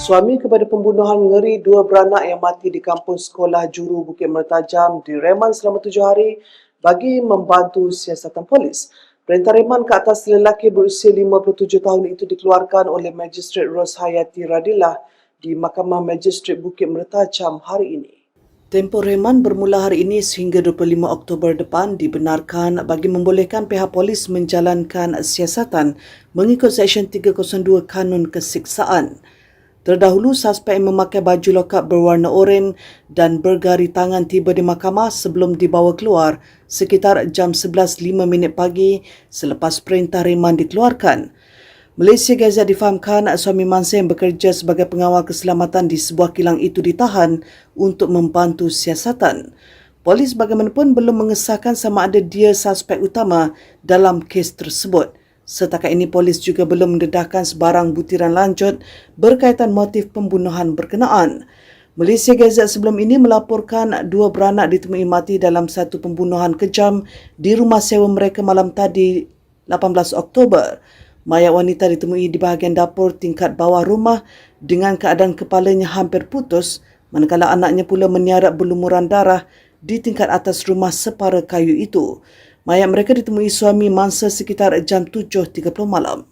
Suami kepada pembunuhan mengeri dua beranak yang mati di kampus sekolah juru Bukit Mertajam direman selama tujuh hari bagi membantu siasatan polis. Perintah reman ke atas lelaki berusia 57 tahun itu dikeluarkan oleh Magistrate Ros Hayati Radillah di Mahkamah Magistrate Bukit Mertajam hari ini. Tempoh reman bermula hari ini sehingga 25 Oktober depan dibenarkan bagi membolehkan pihak polis menjalankan siasatan mengikut Seksyen 302 Kanun Kesiksaan. Terdahulu, suspek yang memakai baju lokap berwarna oren dan bergari tangan tiba di mahkamah sebelum dibawa keluar sekitar jam 11.05 minit pagi selepas perintah reman dikeluarkan. Malaysia Gazette difahamkan suami mangsa yang bekerja sebagai pengawal keselamatan di sebuah kilang itu ditahan untuk membantu siasatan. Polis bagaimanapun belum mengesahkan sama ada dia suspek utama dalam kes tersebut. Setakat ini polis juga belum mendedahkan sebarang butiran lanjut berkaitan motif pembunuhan berkenaan. Malaysia Gazette sebelum ini melaporkan dua beranak ditemui mati dalam satu pembunuhan kejam di rumah sewa mereka malam tadi 18 Oktober. Mayat wanita ditemui di bahagian dapur tingkat bawah rumah dengan keadaan kepalanya hampir putus manakala anaknya pula meniarap berlumuran darah di tingkat atas rumah separa kayu itu. Mayat mereka ditemui suami mangsa sekitar jam 7.30 malam.